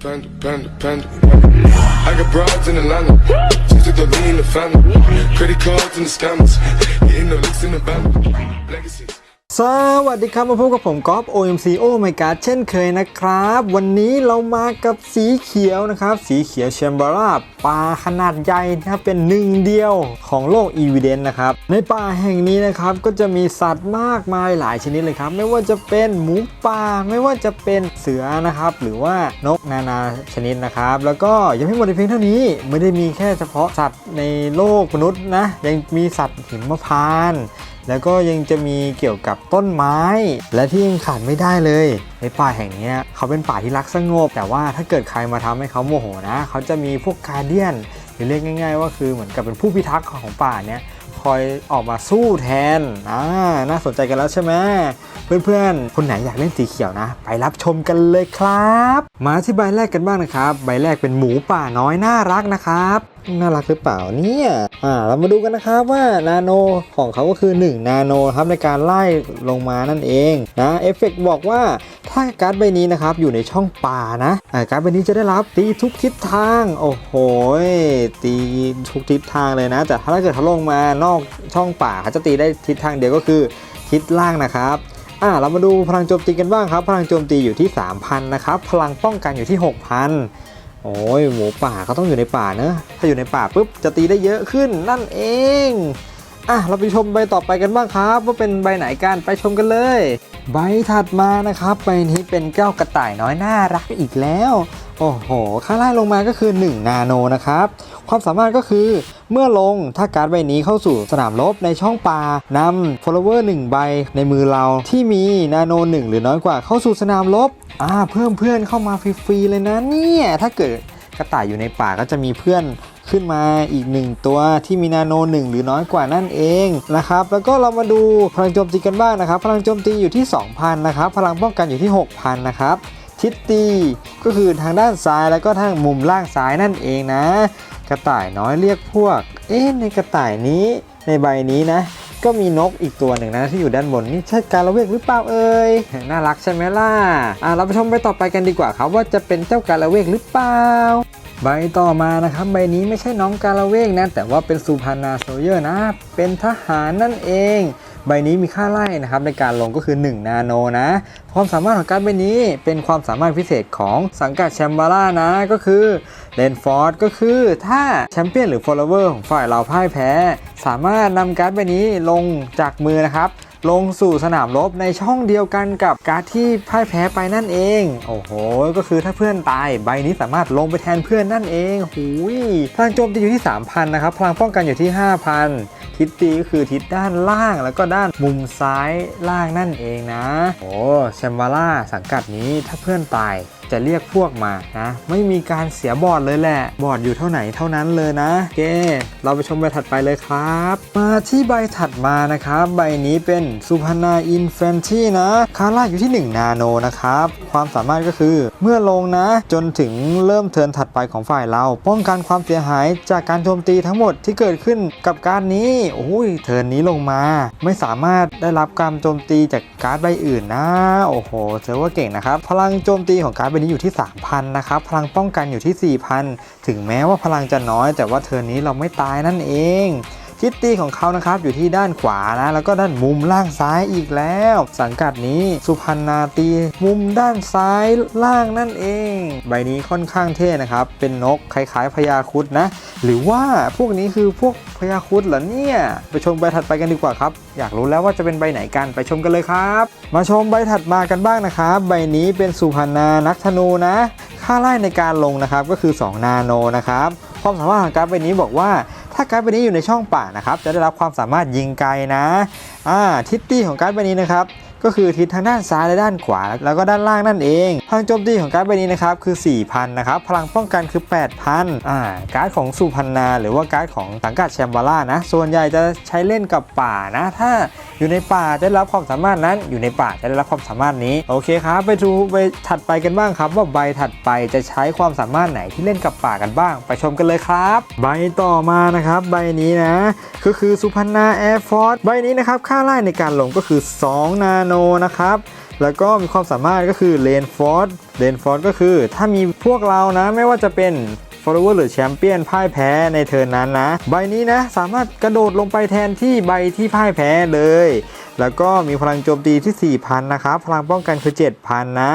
Panda, panda, panda. I got broads in Atlanta. Just took the in the family. Credit cards and the scammers. Hitting the licks in the band. Legacies. สวัสดีครับมาพบกับผมก๊อฟ OMC โอไมกาเช่นเคยนะครับ วันนี้เรามากับสีเขียวนะครับ สีเขียวแชมเบาราปลาขนาดใหญ่นะครับเป็นหนึ่งเดียวของโลกอีวิเดนนะครับ ในป่าแห่งนี้นะครับก็จะมีสัตว์มากมายหลายชนิดเลยครับ ไม่ว่าจะเป็นหมูป่าไม่ว่าจะเป็นเสือนะครับ หรือว่านกนานาชนิดนะครับ แล้วก็ยังไม่หมดในเพียงเท่านี้ไม่ได้มีแค่เฉพาะสัตว์ในโลกมนุษย์นะยังมีสัตว์หิมพานต์ แล้วก็ยังจะมีเกี่ยวกับต้นไม้ และที่ยังขาดไม่ได้เลย ในป่าแห่งนี้เขาเป็นป่าที่รักสงบ แต่ว่าถ้าเกิดใครมาทำให้เขาโมโหนะ เขาจะมีพวกกาเดียนหรือเรียกง่าย ๆ ว่าคือเหมือนกับเป็นผู้พิทักษ์ของป่าเนี้ยคอยออกมาสู้แทนอ่าน่าสนใจกันแล้วใช่ไหม เพื่อนๆ คนไหนอยากเล่นสีเขียวนะ ไปรับชมกันเลยครับ มาที่ใบแรกกันบ้างนะครับ ใบแรกเป็นหมูป่าน้อยน่ารักนะครับน่ารักหรือเปล่าเนี่ย อ่า เรามาดูกันนะครับว่านาโนของเขาก็คือ 1 นาโนครับในการไล่ลงมานั่นเองนะ เอฟเฟกบอกว่าถ้าการ์ดใบนี้นะครับอยู่ในช่องป่านะอ่าการ์ดใบนี้จะได้รับตีทุกทิศทาง โอ้โห ตีทุกทิศทางเลยนะ แต่ถ้าเกิดเขาลงมานอกช่องป่าเขาจะตีได้ทิศทางเดียวก็คือทิศล่างนะครับ อ่าเรามาดูพลังโจมตีกันบ้างครับ พลังโจมตีอยู่ที่ 3,000 นะครับ พลังป้องกันอยู่ที่ 6,000 โอ้ยหมูป่าเขาต้องอยู่ในป่าเนอะถ้าอยู่ในป่าปุ๊บจะตีได้เยอะขึ้นนั่นเอง อะเราไปชมใบต่อไปกันบ้างครับ ว่าเป็นใบไหนกันไปชมกันเลย ใบถัดมานะครับใบนี้เป็นเจ้ากระต่ายน้อยน่ารักอีกแล้ว โอ้โห ข้างล่างลงมาก็คือ 1 นาโนนะครับ ความสามารถก็คือเมื่อลงถ้าการ์ดใบนี้เข้าสู่สนามรบในช่องป่านำ follower 1 ใบในมือเราที่มีนาโน 1 หรือน้อยกว่าเข้าสู่สนามรบอ่าเพิ่มเพื่อนเข้ามาฟรีๆเลยนะเนี่ยถ้าเกิดกระต่ายอยู่ในป่าก็จะมีเพื่อน ขึ้นมาอีกหนึ่งตัวที่มีนาโน 1 หรือน้อยกว่านั่นเองนะครับแล้วก็เรามาดูพลังโจมตีกันบ้างนะครับ พลังโจมตีอยู่ที่ 2,000นะครับพลังป้องกันอยู่ที่ 6,000นะครับทิศตีก็คือทางด้านซ้ายแล้วก็ทางมุมล่างซ้ายนั่นเองนะ กระต่ายน้อยเรียกพวก เอ๊ะในกระต่ายนี้ในใบนี้นะ ก็มีนกอีกตัวหนึ่งนะที่อยู่ด้านบนนี่ใช่การละเวกหรือเปล่าเอ่ยน่ารักใช่ไหมล่ะอะเราไปชมใบต่อไปกันดีกว่าครับว่าจะเป็นเจ้าการละเวกหรือเปล่า ใบต่อมานะครับใบนี้ไม่ใช่น้องกาละเวกนะ แต่ว่าเป็นซูพานาโซเยอร์นะ เป็นทหารนั่นเอง ใบนี้มีค่าไล่นะครับในการลงก็คือ 1 นาโนนะ ความสามารถของการดใบนี้เป็นความสามารถพิเศษของสังกัดแชมบาร่านะ ก็คือเลนฟอร์ดก็คือถ้าแชมเปี้ยนหรือ follower ของฝ่ายเราพ่ายแพ้ สามารถนำการ์ดใบนี้ลงจากมือนะครับ ลงสู่สนามรบในช่องเดียวกันกับการ์ดที่พ่ายแพ้ไปนั่นเอง โอ้โห ก็คือถ้าเพื่อนตายใบนี้สามารถลงไปแทนเพื่อนนั่นเองหูยพลังโจมตีอยู่ที่ 3,000 นะครับพลังป้องกันอยู่ที่ 5,000ทิศตีก็คือทิศด้านล่างแล้วก็ด้านมุมซ้ายล่างนั่นเองนะ โอ้แชมบาร่าสังกัดนี้ถ้าเพื่อนตาย จะเรียกพวกมานะไม่มีการเสียบอร์ดเลยแหละ บอร์ดอยู่เท่าไหนเท่านั้นเลยนะโอเคเราไปชมใบถัดไปเลยครับ มาที่ใบถัดมานะครับ ใบนี้เป็นซูพานาอินเฟนที่นะคาร่าอยู่ที่ 1 นาโนนะครับความสามารถก็คือเมื่อลงนะ จนถึงเริ่มเทิร์นถัดไปของฝ่ายเรา ป้องกันความเสียหายจากการโจมตีทั้งหมดที่เกิดขึ้นกับการนี้โอ้ยเทิร์นนี้ลงมา ไม่สามารถได้รับการโจมตีจากการ์ดใบอื่นนะ โอ้โหเจอว่าเก่งนะครับพลังโจมตีของการ์ดใบนี้อยู่ที่ 3,000 นะครับ พลังป้องกันอยู่ที่ 4,000 ถึงแม้ว่าพลังจะน้อย แต่ว่าเทิร์นนี้เราไม่ตายนั่นเอง ทิศตีของเขานะครับอยู่ที่ด้านขวานะแล้วก็ด้านมุมล่างซ้ายอีกแล้ว สังกัดนี้สุพรรณาตีมุมด้านซ้ายล่างนั่นเอง ใบนี้ค่อนข้างเท่นะครับ เป็นนกคล้ายๆพญาคุดนะ หรือว่าพวกนี้คือพวกพญาคุดเหรอเนี่ย ไปชมใบถัดไปกันดีกว่าครับ อยากรู้แล้วว่าจะเป็นใบไหนกันไปชมกันเลยครับ มาชมใบถัดมากันบ้างนะครับ ใบนี้เป็นสุพรรณานักธนูนะ ค่าไล่ในการลงนะครับก็คือ 2 นาโนนะครับ ความสามารถของการ์ดใบนี้บอกว่า ถ้าการ์ดใบนี้อยู่ในช่องป่านะครับ จะได้รับความสามารถยิงไกลนะอ่าทิศตี้ของการ์ดใบนี้นะครับ ก็คือทิศทางด้านซ้ายและด้านขวาแล้วก็ด้านล่างนั่นเอง พลังโจมตีของการ์ดใบนี้นะครับคือ 4,000 นะครับ พลังป้องกันคือ 8,000 อ่า การ์ดของสุพรรณาหรือว่าการ์ดของสังกัดแชมบาร่านะ ส่วนใหญ่จะใช้เล่นกับป่านะ ถ้าอยู่ในป่าจะได้รับความสามารถนั้น อยู่ในป่าจะได้รับความสามารถนี้ โอเคครับ ไปดูใบถัดไปกันบ้างครับ ว่าใบถัดไปจะใช้ความสามารถไหนที่เล่นกับป่ากันบ้าง ไปชมกันเลยครับ ใบต่อมานะครับ ใบนี้นะ ก็คือสุพรรณาแอร์ฟอร์ใบนี้นะครับ ค่าไล่ในการลงก็คือ 2 นาโนนะครับ แล้วก็มีความสามารถก็คือเลนฟอร์ดเลนฟอร์ดก็คือถ้ามีพวกเรานะไม่ว่าจะเป็น follower หรือแชมเปี้ยนพ่ายแพ้ในเทิร์นนั้นนะ ใบนี้นะ สามารถกระโดดลงไปแทนที่ใบที่พ่ายแพ้เลย แล้วก็มีพลังโจมตีที่ 4,000 นะครับ พลังป้องกันคือ 7,000 นะ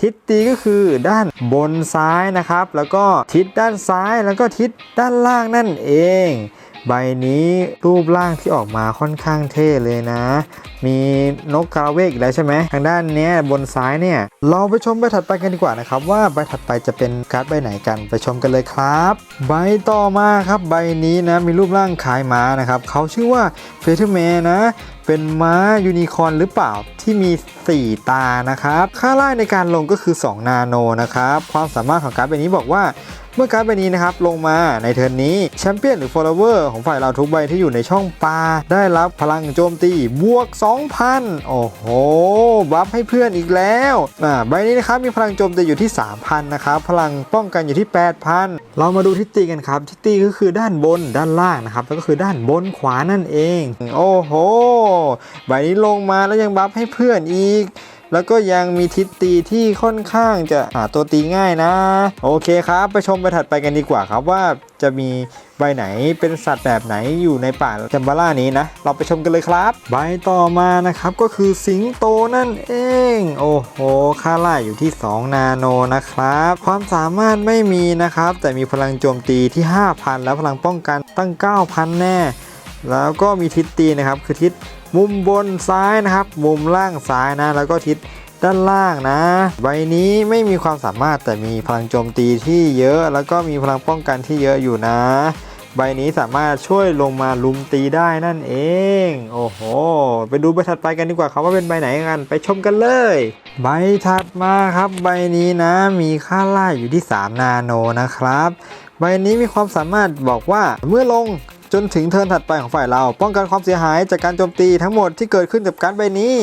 ทิศตีก็คือด้านบนซ้ายนะครับ แล้วก็ทิศด้านซ้ายแล้วก็ทิศด้านล่างนั่นเอง ใบนี้รูปร่างที่ออกมาค่อนข้างเท่เลยนะ มีนกกระเวกอีกแล้วใช่ไหมทางด้านเนี้ยบนซ้ายเนี่ยเราไปชมใบถัดไปกันดีกว่านะครับ ว่าใบถัดไปจะเป็นการ์ดใบไหนกันไปชมกันเลยครับ ใบต่อมาครับใบนี้นะมีรูปร่างคล้ายม้านะครับเขาชื่อว่าเฟเธอร์แมนนะเป็นม้ายูนิคอร์นหรือเปล่าที่มี 4 ตานะครับ ค่าไล่ในการลงก็คือ 2 นาโนนะครับ ความสามารถของการ์ดใบนี้บอกว่า เมื่อการ์ดใบนี้นะครับ ลงมาในเทิร์นนี้แชมเปี้ยนหรือ follower ของฝ่ายเราทุกใบที่อยู่ในช่องปลาได้รับพลังโจมตีบวก2,000 โอ้โห บัฟให้เพื่อนอีกแล้วอ่าใบนี้นะครับมีพลังโจมตีอยู่ที่ 3,000 นะครับ พลังป้องกันอยู่ที่ 8,000 เรามาดูทิศตีกันครับ ทิศตีก็คือด้านบนด้านล่างนะครับ แล้วก็คือด้านบนขวานั่นเอง โอ้โห ใบนี้ลงมาแล้วยังบัฟให้เพื่อนอีก แล้วก็ยังมีทิศตีที่ค่อนข้างจะหาตัวตีง่ายนะ โอเคครับ ไปชมไปถัดไปกันดีกว่าครับว่าจะมีใบไหนเป็นสัตว์แบบไหนอยู่ในป่าจัมบาร่านี้นะ เราไปชมกันเลยครับ ใบต่อมานะครับก็คือสิงโตนั่นเอง โอ้โหค่าล่าอยู่ที่ 2 นาโนนะครับ ความสามารถไม่มีนะครับ แต่มีพลังโจมตีที่ 5,000 แล้วพลังป้องกันตั้ง 9,000 แน่ แล้วก็มีทิศตีนะครับ คือทิศมุมบนซ้ายนะครับ มุมล่างซ้ายนะ แล้วก็ทิศด้านล่างนะ ใบนี้ไม่มีความสามารถแต่มีพลังโจมตีที่เยอะ แล้วก็มีพลังป้องกันที่เยอะอยู่นะ ใบนี้สามารถช่วยลงมาลุมตีได้นั่นเอง โอ้โห ไปดูใบถัดไปกันดีกว่าครับว่าเป็นใบไหนกัน ไปชมกันเลย ใบถัดมาครับ ใบนี้นะ มีค่าล่าอยู่ที่ 3 นาโนนะครับ ใบนี้มีความสามารถบอกว่าเมื่อลง จนถึงเทิร์นถัดไปของฝ่ายเรา ป้องกันความเสียหายจากการโจมตีทั้งหมดที่เกิดขึ้นกับการใบนี้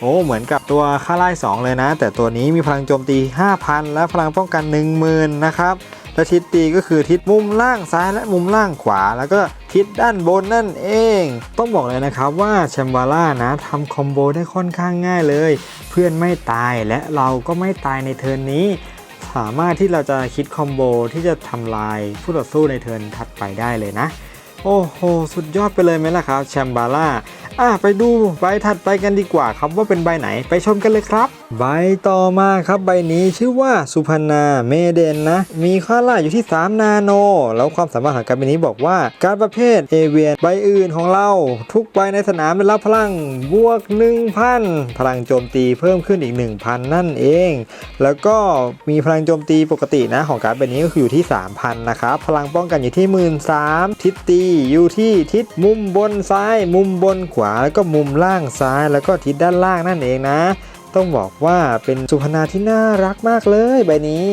โอ้เหมือนกับตัวค่าไล่2เลยนะ แต่ตัวนี้มีพลังโจมตี 5,000 และพลังป้องกัน 10,000 นะครับและทิศตีก็คือทิศมุมล่างซ้ายและมุมล่างขวา แล้วก็ทิศด้านบนนั่นเอง ต้องบอกเลยนะครับว่าแชมบาร่านะทำคอมโบได้ค่อนข้างง่ายเลย เพื่อนไม่ตายและเราก็ไม่ตายในเทิร์นนี้ สามารถที่เราจะคิดคอมโบที่จะทำลายผู้ต่อสู้ในเทิร์นถัดไปได้เลยนะ โอ้โห สุดยอดไปเลยไหมล่ะครับแชมบาร่าอะไปดูใบถัดไปกันดีกว่าครับว่าเป็นใบไหนไปชมกันเลยครับ ใบต่อมาครับใบนี้ชื่อว่าสุพรรณาเมเดนนะ มีค่าล่าอยู่ที่ 3 นาโน แล้วความสามารถของการใบนี้บอกว่า การประเภทเอเวียนใบอื่นของเรา ทุกใบในสนามได้รับพลังบวก 1,000 พลังโจมตีเพิ่มขึ้นอีก 1,000 นั่นเอง แล้วก็มีพลังโจมตีปกตินะของการใบนี้ก็คืออยู่ที่ 3,000 นะครับ พลังป้องกันอยู่ที่ 13,000ทิศตีอยู่ที่ทิศมุมบนซ้าย มุมบนขวาแล้วก็มุมล่างซ้าย แล้วก็ทิศด้านล่างนั่นเองนะ ต้องบอกว่าเป็นสุพรรณาที่น่ารักมากเลยใบนี้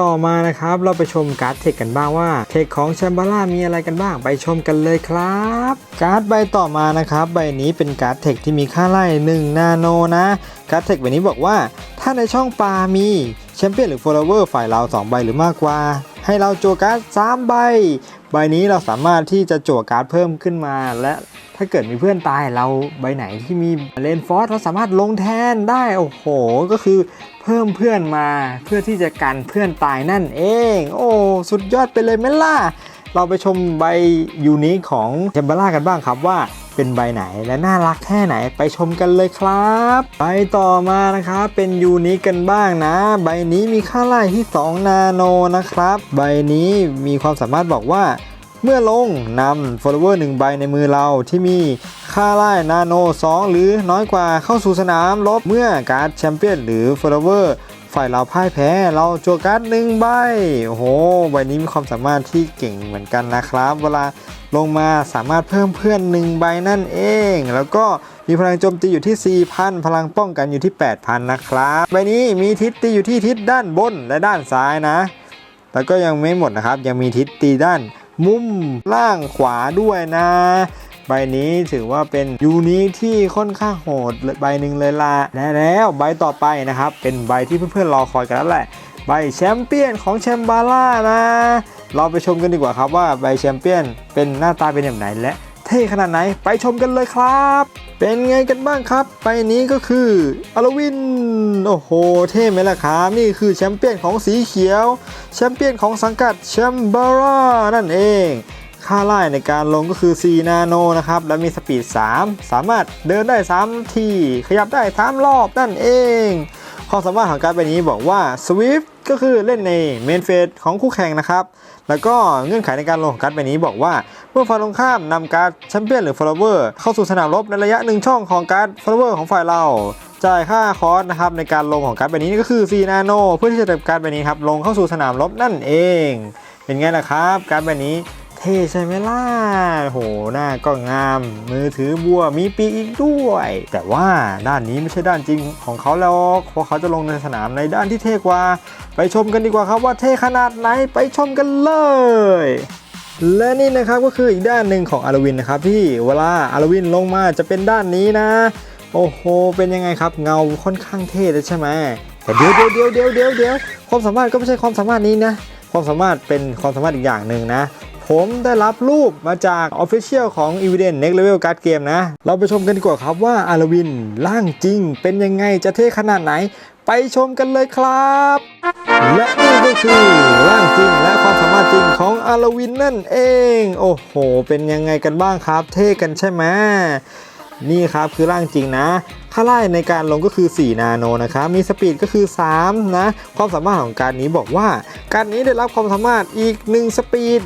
ต่อมานะครับเราไปชมการ์ดเทคกันบ้างว่า เทคของแชมเบาร่ามีอะไรกันบ้างไปชมกันเลยครับ การ์ดใบต่อมานะครับ ใบนี้เป็นการ์ดเทคที่มีค่าไล่1นาโนนะการ์ดเทคใบนี้บอกว่า ถ้าในช่องปามีแชมเปี้ยนหรือ follower ฝ่ายเรา2ใบหรือมากกว่า ให้เราโจวการ์ด3ใบ ใบนี้เราสามารถที่จะจั่วการ์ดเพิ่มขึ้นมาและ ถ้าเกิดมีเพื่อนตายเราใบไหนที่มีเลนฟอสเราสามารถลงแทนได้โอ้โห ก็คือเพิ่มเพื่อนมาเพื่อที่จะกันเพื่อนตายนั่นเอง โอ้ สุดยอดไปเลยไหมล่ะ เราไปชมใบยูนิคของเทมเบล่ากันบ้างครับว่าเป็นใบไหนและน่ารักแค่ไหนไปชมกันเลยครับใบต่อมานะครับเป็นยูนิคกันบ้างนะ ใบนี้มีค่าไล่ที่ 2 นาโนนะครับ ใบนี้มีความสามารถบอกว่า เมื่อลงนำ follower 1 ใบในมือเราที่มีค่าไล่นาโน 2 หรือน้อยกว่าเข้าสู่สนามลบเมื่อการ์ดแชมเปี้ยนหรือ follower ฝ่ายเราพ่ายแพ้ เราจัวการ์ดหนึ่งใบ โอ้โห ใบนี้มีความสามารถที่เก่งเหมือนกันนะครับ เวลาลงมาสามารถเพิ่มเพื่อนหนึ่งใบนั่นเอง แล้วก็มีพลังโจมตีอยู่ที่ 4,000 พลังป้องกันอยู่ที่ 8,000 นะครับ ใบนี้มีทิศตีอยู่ที่ทิศด้านบนและด้านซ้ายนะ แล้วก็ยังไม่หมดนะครับ ยังมีทิศตีด้าน มุมล่างขวาด้วยนะใบนี้ถือว่าเป็นยูนิที่ค่อนข้างโหดใบหนึ่งเลยละและแล้วใบต่อไปนะครับ เป็นใบที่เพื่อนๆรอคอยกันแล้วแหละ ใบแชมเปี้ยนของแชมบาร่านะ เราไปชมกันดีกว่าครับว่าใบแชมเปี้ยนเป็นหน้าตาเป็นแบบไหนและเท่ขนาดไหนไปชมกันเลยครับ เป็นไงกันบ้างครับไปนี้ก็คืออลวิน โอ้โห เท่ไหมล่ะครับ นี่คือแชมเปี้ยนของสีเขียว แชมเปี้ยนของสังกัดแชมเบอรานั่นเอง ค่าไล่ในการลงก็คือ 4 นาโนนะครับ และมีสปีด 3 สามารถเดินได้ 3 ที ขยับได้ 3 รอบนั่นเอง ความสามารถของการ์ดใบนี้บอกว่า Swift ก็คือเล่นในเมนเฟสของคู่แข่งนะครับ แล้วก็เงื่อนไขในการลงของการ์ดใบนี้บอกว่า เมื่อฝ่ายตรงข้ามนำการ์ดแชมเปี้ยนหรือฟลอเวอร์เข้าสู่สนามรบในระยะหนึ่งช่องของการ์ดฟลอเวอร์ของฝ่ายเราจ่ายค่าคอสนะครับในการลงของการ์ดใบนี้ก็คือ4นาโนเพื่อที่จะเดิมการ์ดใบนี้ครับลงเข้าสู่สนามรบนั่นเอง เป็นไงล่ะครับ การ์ดใบนี้ เท่ใช่ไหมล่ะ โห หน้าก็งาม มือถือบัวมีปีกอีกด้วย แต่ว่าด้านนี้ไม่ใช่ด้านจริงของเขาแล้วเพราะเขาจะลงในสนามในด้านที่เท่กว่า ไปชมกันดีกว่าครับว่าเท่ขนาดไหนไปชมกันเลยและนี่นะครับก็คืออีกด้านหนึ่งของอารวินนะครับที่เวลาอารวินลงมาจะเป็นด้านนี้นะ โอ้โห เป็นยังไงครับเงาค่อนข้างเท่เลยใช่ไหมแต่เดี๋ยวเดี๋ยวเดี๋ยวเดี๋ยวเดี๋ยวเดี๋ยวความสามารถก็ไม่ใช่ความสามารถนี้นะ ความสามารถเป็นความสามารถอีกอย่างหนึ่งนะ ผมได้รับรูปมาจาก Official ของ Evidence Next Level Card Game นะ เราไปชมกันดีกว่าครับว่าอารวินร่างจริง เป็นยังไงจะเท่ขนาดไหน ไปชมกันเลยครับ และนี่ก็คือร่างจริงและความสามารถจริงของอารวินนั่นเอง โอ้โห เป็นยังไงกันบ้างครับ เท่กันใช่ไหมนี่ครับคือร่างจริงนะ ค่าไล่ในการลงก็คือ 4 นาโนนะครับ มีสปีดก็คือ 3 นะ ความสามารถของการนี้บอกว่า การนี้ได้รับความสามารถอีก 1 สปีด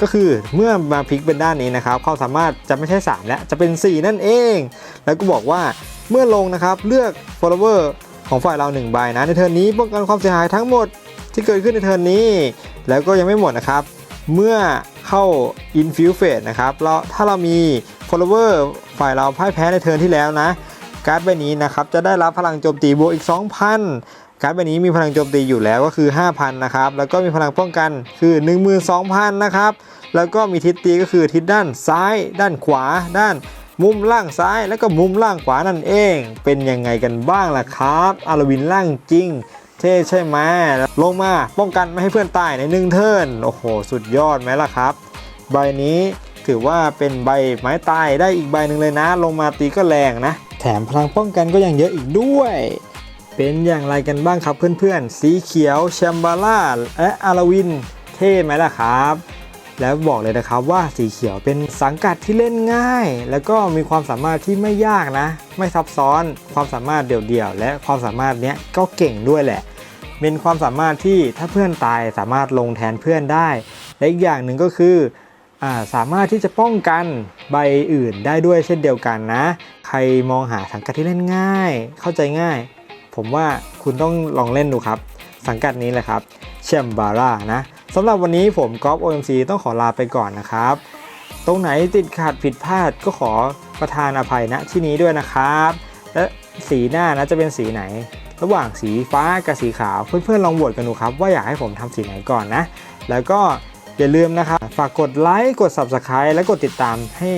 ก็คือเมื่อมาพลิกเป็นด้านนี้นะครับความสามารถจะไม่ใช่ 3 แล้วจะเป็น 4 นั่นเอง แล้วก็บอกว่าเมื่อลงนะครับเลือก follower ของฝ่ายเรา1ใบนะในเทิร์นนี้ป้องกันความเสียหายทั้งหมดที่เกิดขึ้นในเทิร์นนี้ แล้วก็ยังไม่หมดนะครับ เมื่อเข้า infuse phase นะครับเราถ้าเรามี follower ฝ่ายเราพ่ายแพ้ในเทิร์นที่แล้วนะ การ์ดใบนี้นะครับจะได้รับพลังโจมตีบวกอีก 2,000 การ์ดใบนี้มีพลังโจมตีอยู่แล้วก็คือ 5,000 นะครับ แล้วก็มีพลังป้องกันคือ 12,000 นะครับ แล้วก็มีทิศตีก็คือทิศด้านซ้าย ด้านขวา ด้านมุมล่างซ้าย แล้วก็มุมล่างขวานั่นเอง เป็นยังไงกันบ้างล่ะครับอารวินล่างจริง เท่ใช่ไหมลงมาป้องกันไม่ให้เพื่อนตายในหนึ่งเทิร์นโอ้โห สุดยอดไหมล่ะครับ ใบนี้ถือว่าเป็นใบไม้ตายได้อีกใบหนึ่งเลยนะ ลงมาตีก็แรงนะ แถมพลังป้องกันก็ยังเยอะอีกด้วย เป็นอย่างไรกันบ้างครับเพื่อนๆ สีเขียวแชมบาร่าและอาราวิน เท่ไหมล่ะครับ แล้วบอกเลยนะครับว่าสีเขียวเป็นสังกัดที่เล่นง่าย แล้วก็มีความสามารถที่ไม่ยากนะ ไม่ซับซ้อนความสามารถเดี่ยวๆ และความสามารถเนี้ยก็เก่งด้วยแหละ เป็นความสามารถที่ถ้าเพื่อนตายสามารถลงแทนเพื่อนได้ และอีกอย่างหนึ่งก็คืออาสามารถที่จะป้องกันใบอื่นได้ด้วยเช่นเดียวกันนะ ใครมองหาสังกัดที่เล่นง่าย เข้าใจง่าย ผมว่าคุณต้องลองเล่นดูครับ สังกัดนี้แหละครับเชมบาร่านะสำหรับวันนี้ผมกอล์ฟ OMC ต้องขอลาไปก่อนนะครับ ตรงไหนติดขัดผิดพลาดก็ขอประทานอภัยณที่นี้ด้วยนะครับ และสีหน้านะจะเป็นสีไหน ระหว่างสีฟ้ากับสีขาวเพื่อนๆลองโหวตกันดูครับ ว่าอยากให้ผมทำสีไหนก่อนนะ แล้วก็อย่าลืมนะครับ ฝากกดไลค์กด Subscribe และกดติดตามให้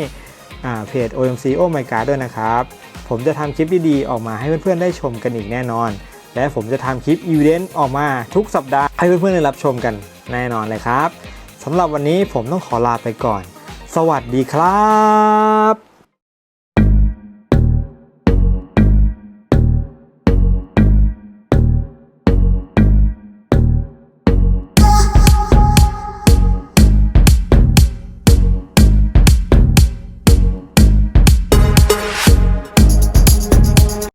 อ่าเพจ OMC Oh My God ด้วยนะครับ ผมจะทำคลิปดีๆออกมาให้เพื่อนๆได้ชมกันอีกแน่นอน และผมจะทำคลิปอีเวนต์ออกมาทุกสัปดาห์ให้เพื่อนๆได้รับชมกันแน่นอนเลยครับสำหรับวันนี้ผมต้องขอลาไปก่อน สวัสดีครับ